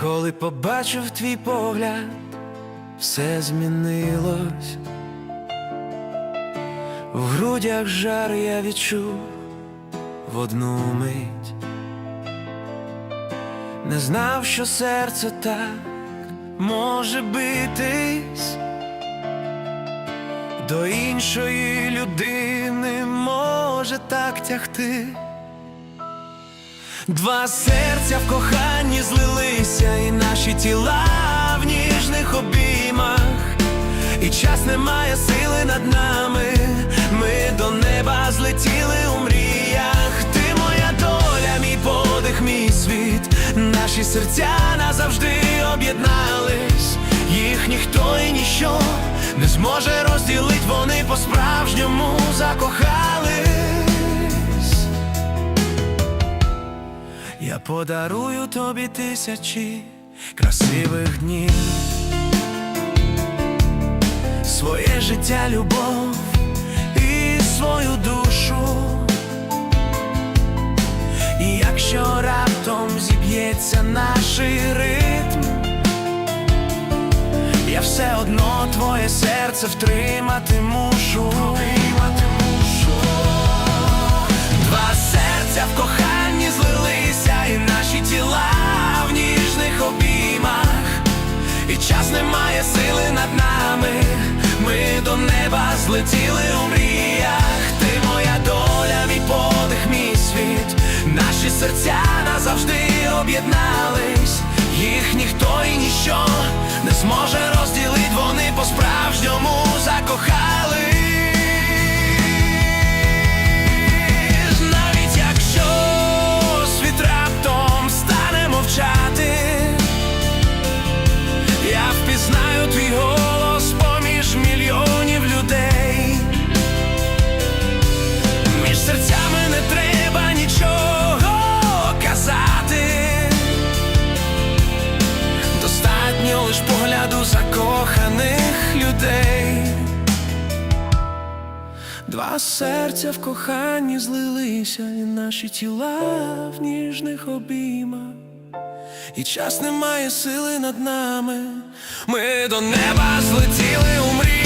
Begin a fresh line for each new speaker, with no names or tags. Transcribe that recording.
Коли побачив твій погляд, все змінилось. В грудях жар я відчув в одну мить. Не знав, що серце так може битись, до іншої людини може так тягти. Два серця в коханні злилися, і наші тіла в ніжних обіймах, і час не має сили над нами. Ми до неба злетіли у мріях. Ти моя доля, мій подих, мій світ. Наші серця назавжди об'єднались. Їх ніхто і ніщо не зможе розділить. Вони по-справжньому закохались. Я подарую тобі тисячі красивих днів, своє життя, любов і свою душу. І якщо раптом зіб'ється наш ритм, я все одно твоє серце втримати мушу. Два серця в коханні і час не має сили над нами. Ми до неба злетіли у мріях. Ти моя доля, мій подих, мій світ. Наші серця назавжди об'єднались. Їх ніхто і ніщо не зможе закоханих людей. Два серця в коханні злилися, і наші тіла в ніжних обіймах. І час не має сили над нами. Ми до неба злетіли у мріях.